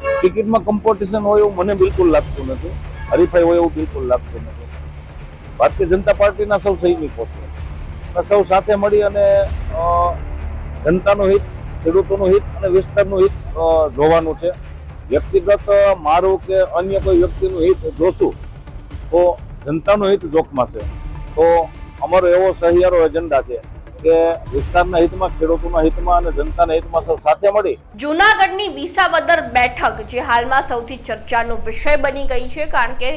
ટિકિટમાં competition હોય એવું મને બિલકુલ લાગતું નથી. હરીફાઈ હોય એવું બિલકુલ લાગતું નથી. ભારતીય જનતા પાર્ટીના સૌ સૈનિકો છે. સૌ સાથે મળી અને જનતાનું હિત, ખેડૂતોનું હિત અને વિસ્તારનું હિત જોવાનું છે. વ્યક્તિગત મારું કે અન્ય કોઈ વ્યક્તિનું હિત જોશું, તો જનતાનું હિત જોખમાશે તો અમારો એવો સહિયારો એજન્ડા છે. કે વિસ્તારના હિતમાં, ખેડૂતોના હિતમાં અને જનતાના હિતમાં સૌ સાથે મળી? જૂનાગઢની વિસાવદર બેઠક, જે હાલમાં સૌથી ચર્ચાનો વિષય બની ગઈ છે, કારણ કે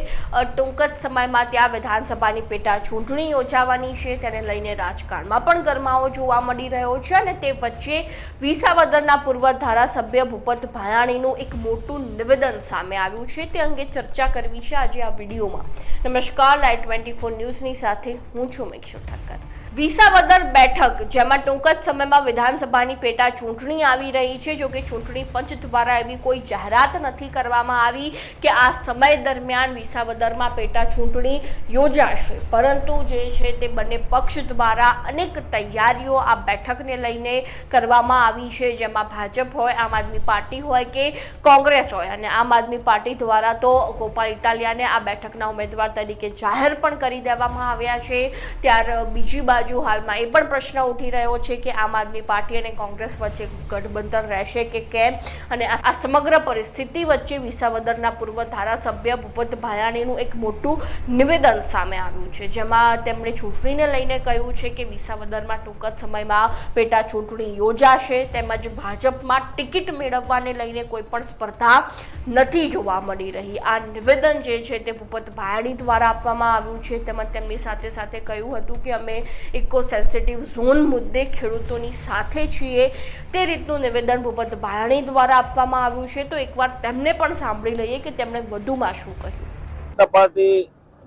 ટૂંક જ સમયમાં ત્યાં વિધાનસભાની પેટા ચૂંટણી યોજાવાની છે, તેને લઈને રાજકારણમાં પણ ગરમાવો જોવા મળી રહ્યો છે અને તે વચ્ચે વિસાવદરના પૂર્વ ધારાસભ્ય ભૂપત ભાયાણીનું એક મોટું નિવેદન સામે આવ્યું છે. તે અંગે ચર્ચા કરવી છે આજે આ વિડીયોમાં. નમસ્કાર લાઈવ ટ્વેન્ટી ફોર ન્યૂઝની સાથે હું છું મેક્ષુ ઠક્કર વિસાવદર બેઠક, જેમાં ટૂંક જ સમયમાં વિધાનસભાની પેટા ચૂંટણી આવી રહી છે. જો કે ચૂંટણી પંચ દ્વારા એવી કોઈ જાહેરાત નથી કરવામાં આવી કે આ સમય દરમિયાન વિસાવદરમાં પેટા ચૂંટણી યોજાશે. પરંતુ જે છે તે બંને પક્ષ દ્વારા અનેક તૈયારીઓ આ બેઠકને લઈને કરવામાં આવી છે. જેમાં ભાજપ હોય, આમ આદમી પાર્ટી હોય કે કોંગ્રેસ હોય. અને આમ આદમી પાર્ટી દ્વારા તો ગોપાલ ઇટાલિયાને આ બેઠકના ઉમેદવાર તરીકે જાહેર પણ કરી દેવામાં આવ્યા છે. ત્યાર બીજી બાજુ હાલમાં એ પણ પ્રશ્ન ઉઠી રહ્યો છે કે આમ આદમી પાર્ટી અને કોંગ્રેસ વચ્ચે ગઠબંધન રહેશે કે કેમ? અને આ સમગ્ર પરિસ્થિતિ વચ્ચે વિસાવદરના પૂર્વ ધારાસભ્ય ભૂપત ભાયાણીનું એક મોટું નિવેદન સામે આવ્યું છે. જેમાં તેમણે ચૂંટણીને લઈને કહ્યું છે કે વિસાવદરમાં ટૂંક જ સમયમાં પેટા ચૂંટણી યોજાશે. તેમજ ભાજપમાં ટિકિટ મેળવવાને લઈને કોઈ પણ સ્પર્ધા નથી જોવા મળી રહી. આ નિવેદન જે છે તે ભૂપત ભાયાણી દ્વારા આપવામાં આવ્યું છે. તેમજ તેમની સાથે સાથે કહ્યું હતું કે અમે ઇકો સેન્સિટિવ ઝોન મુદ્દે ખેડૂતોની સાથે છીએ. તે રીતનું નિવેદન ભૂપત ભાયાણી દ્વારા આપવામાં આવ્યું છે. તો એકવાર તેમને પણ સાંભળી લઈએ કે તેમણે વધુમાં શું કહ્યું. જનતા પાર્ટી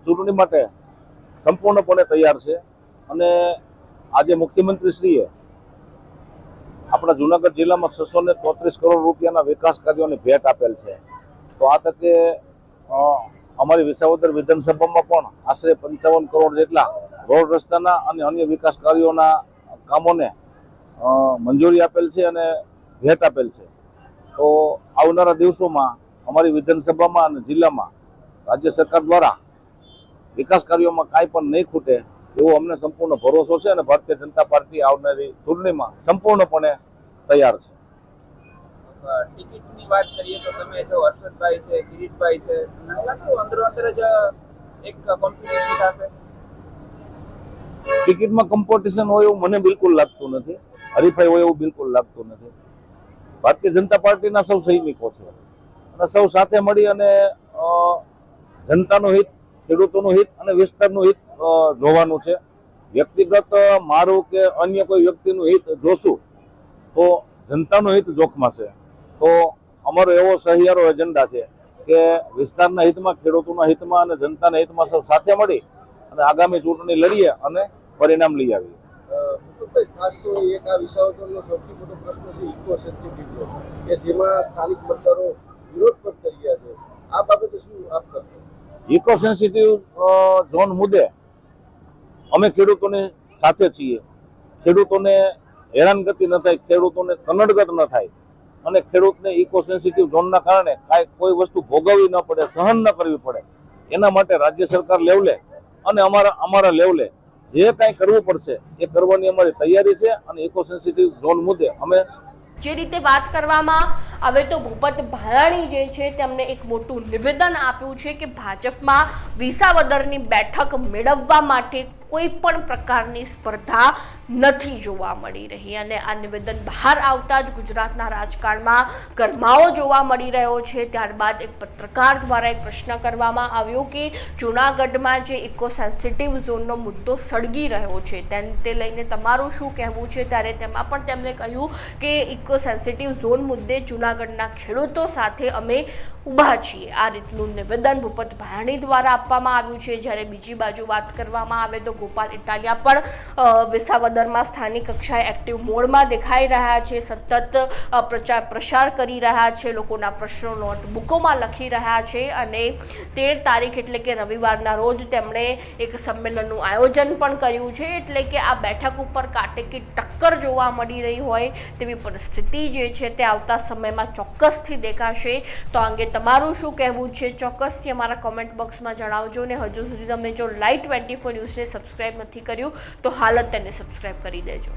ચૂંટણી માટે સંપૂર્ણપણે તૈયાર છે અને આજે મુખ્યમંત્રીશ્રીએ આપણા જુનાગઢ જિલ્લામાં છસો ને ચોત્રીસ કરોડ રૂપિયાના વિકાસ કાર્યોની ભેટ આપેલ છે. તો આ તકે અમારી વિસાવદર વિધાનસભામાં પણ આશરે પંચાવન કરોડ જેટલા રોડ રસ્તાના અને અન્ય વિકાસ કાર્યોના કામોને મંજૂરી આપેલ છે અને ભેટ આપેલ છે. તો આવનારા દિવસોમાં અમારી વિધાનસભામાં અને જિલ્લામાં રાજ્ય સરકાર દ્વારા વિકાસ કાર્યોમાં કાંઈ પણ નહીં ખૂટે એવો અમને સંપૂર્ણ ભરોસો છે અને ભારતીય જનતા પાર્ટી આવનારી ચૂંટણીમાં સંપૂર્ણપણે તૈયાર છે. ટિકિટની વાત કરીએ તો તમે છો હર્ષદભાઈ છે, કિરીટભાઈ છે લાગતું અંદરો અંદર જ ટિકિટમાં કોમ્પિટિશન હોય એવું મને બિલકુલ લાગતું નથી. હરીફાઈ હોય એવું બિલકુલ લાગતું નથી. ભારતીય જનતા પાર્ટીના સૌ સૈનિકો છે. અને સૌ સાથે મળી અને જનતાનું હિત, ખેડૂતોનું હિત અને વિસ્તારનું હિત જોવાનું છે. વ્યક્તિગત મારું કે અન્ય કોઈ વ્યક્તિનું હિત જોશું, તો જનતાનું હિત જોખમાશે તો અમારો એવો સહિયારો એજન્ડા છે કે વિસ્તારના હિતમાં, ખેડૂતોના હિતમાં અને જનતાના હિતમાં સૌ સાથે મળી અને આગામી ચૂંટણી લડીએ અને પરિણામ લઈ આવીએ. ખાસ તો એક આ વિસાવદરનો સૌથી મોટો પ્રશ્ન છે ઇકો સેન્સિટિવ ઝોન કે જેમાં સ્થાનિક મતદારો વિરોધ પણ કરી રહ્યા છે. આ બાબતે શું આપ કરશો? ઇકો સેન્સિટિવ ઝોન મુદ્દે અમે ખેડૂતોની સાથે છીએ. ખેડૂતોને હેરાનગતિ ન થાય ખેડૂતોને કનડગત ન થાય અને ખેડૂતને ઇકો સેન્સિટિવ ઝોનના કારણે કાંઈ કોઈ વસ્તુ ભોગવવી ન પડે સહન ન કરવી પડે. એના માટે રાજ્ય સરકાર લેવલે અને અમારા અમારા લેવલે જે કાંઈ કરવું પડશે એ કરવાની અમારી તૈયારી છે અને ઇકો સેન્સિટિવ ઝોન મુદ્દે અમે જે રીતે વાત કરવામાં આવે તો ભૂપત ભાલાણી જે છે તેમને એક મોટું નિવેદન આપ્યું છે કે ભાજપમાં વિસાવદરની બેઠક મેળવવા માટે કોઈ પણ પ્રકારની સ્પર્ધા નથી જોવા મળી રહી. અને આ નિવેદન બહાર આવતા જ ગુજરાતના રાજકારણમાં ગરમાવો જોવા મળી રહ્યો છે. ત્યારબાદ એક પત્રકાર દ્વારા એક પ્રશ્ન કરવામાં આવ્યો કે જૂનાગઢમાં જે ઇકો સેન્સિટિવ ઝોનનો મુદ્દો સળગી રહ્યો છે, તેને, તે લઈને તમારું શું કહેવું છે? ત્યારે તેમાં પણ તેમણે કહ્યું કે ઇકો સેન્સિટિવ ઝોન મુદ્દે જૂનાગઢના ખેડૂતો સાથે અમે ઊભા છીએ. આ રીતનું નિવેદન ભૂપત ભાયાણી દ્વારા આપવામાં આવ્યું છે. જ્યારે બીજી બાજુ વાત કરવામાં આવે તો ગોપાલ ઇટાલિયા પણ વિસાવદરમાં સ્થાનિક કક્ષાએ એક્ટિવ મોડમાં દેખાઈ રહ્યા છે. સતત પ્રચાર પ્રસાર કરી રહ્યા છે. લોકોના પ્રશ્નો નોટબુકોમાં લખી રહ્યા છે અને તેર તારીખ એટલે કે રવિવારના રોજ તેમણે એક સંમેલનનું આયોજન પણ કર્યું છે. એટલે કે આ બેઠક ઉપર કાટેકી ટક્કર જોવા મળી રહી હોય તેવી પરિસ્થિતિ જે છે તે આવતા સમયમાં ચોક્કસથી દેખાશે. તો આ અંગે તમારું શું કહેવું છે? ચોક્કસથી અમારા કોમેન્ટ બોક્સમાં જણાવજો ને હજુ સુધી તમે જો લાઈવ ટ્વેન્ટી ફોર ન્યૂઝને સબસ્ક્રાઈબ નથી કર્યું, તો હાલત તેને સબસ્ક્રાઈબ કરી દેજો.